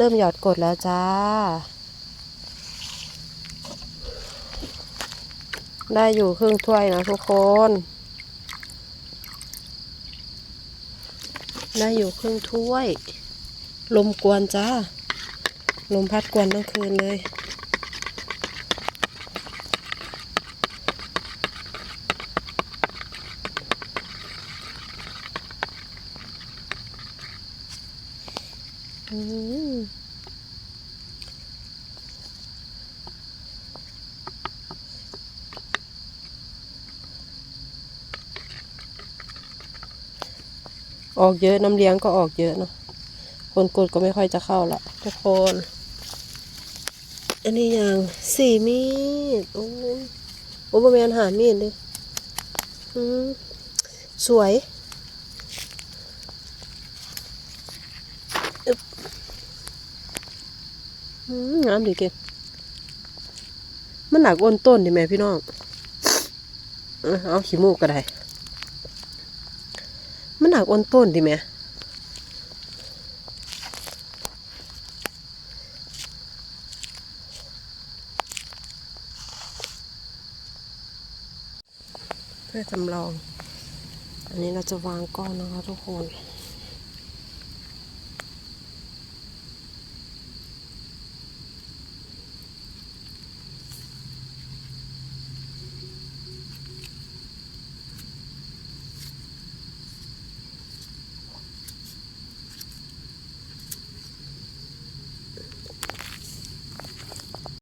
เริ่มหยอดกดแล้วจ้า ได้อยู่ครึ่งถ้วยนะทุกคน ได้อยู่ครึ่งถ้วย ลมกวนจ้า ลมพัดกวนทั้งคืนเลย ออกเยอะน้ำเลี้ยงก็ออกเยอะเนาะคนกดก็ไม่ค่อยจะเข้าละทุกคน อันนี้อย่างสี่มีด โอ้ยโอ้บะเมนหามีดเลยอืมสวยอ งามดีเก่งมันหนักอ้นต้นดิแม่พี่น้อง เอาขี้มูกก็ได้ มันหนักอ้นต้นดิแม่เพื่อจำลอง อันนี้เราจะวางก้อนนะคะทุกคน